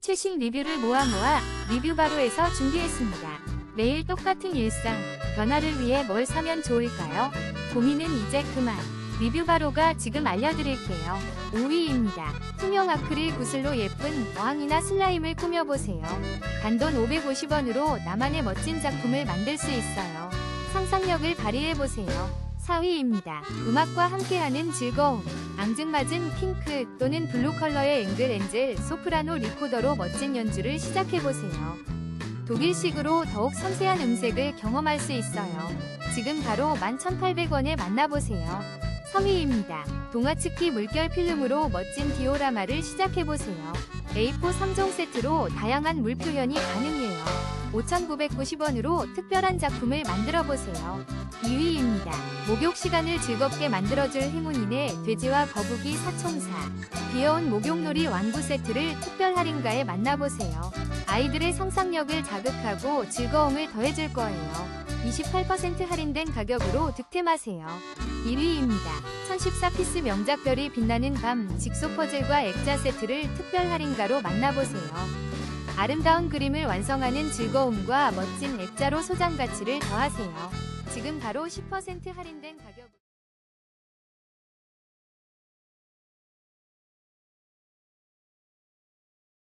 최신 리뷰를 모아 모아 리뷰 바로에서 준비했습니다. 매일 똑같은 일상, 변화를 위해 뭘 사면 좋을까요? 고민은 이제 그만. 리뷰 바로가 지금 알려드릴게요. 5위입니다. 투명 아크릴 구슬로 예쁜 어항이나 슬라임을 꾸며보세요. 단돈 550원으로 나만의 멋진 작품을 만들 수 있어요. 상상력을 발휘해보세요. 4위입니다. 음악과 함께하는 즐거움. 앙증맞은 핑크 또는 블루 컬러의 앵글 엔젤 소프라노 리코더로 멋진 연주를 시작해보세요. 독일식으로 더욱 섬세한 음색을 경험할 수 있어요. 지금 바로 11,800원에 만나보세요. 3위입니다. 동화츠키 물결 필름으로 멋진 디오라마를 시작해보세요. A4 3종 세트로 다양한 물 표현이 가능해요. 5,990원으로 특별한 작품을 만들어 보세요. 2위입니다. 목욕 시간을 즐겁게 만들어줄 행운인의 돼지와 거북이 사총사. 귀여운 목욕놀이 완구 세트를 특별 할인가에 만나보세요. 아이들의 상상력을 자극하고 즐거움을 더해줄 거예요. 28% 할인된 가격으로 득템하세요. 1위입니다. 1014피스 명작별이 빛나는 밤 직소 퍼즐과 액자 세트를 특별 할인가로 만나보세요. 아름다운 그림을 완성하는 즐거움과 멋진 액자로 소장 가치를 더하세요. 지금 바로 10% 할인된 가격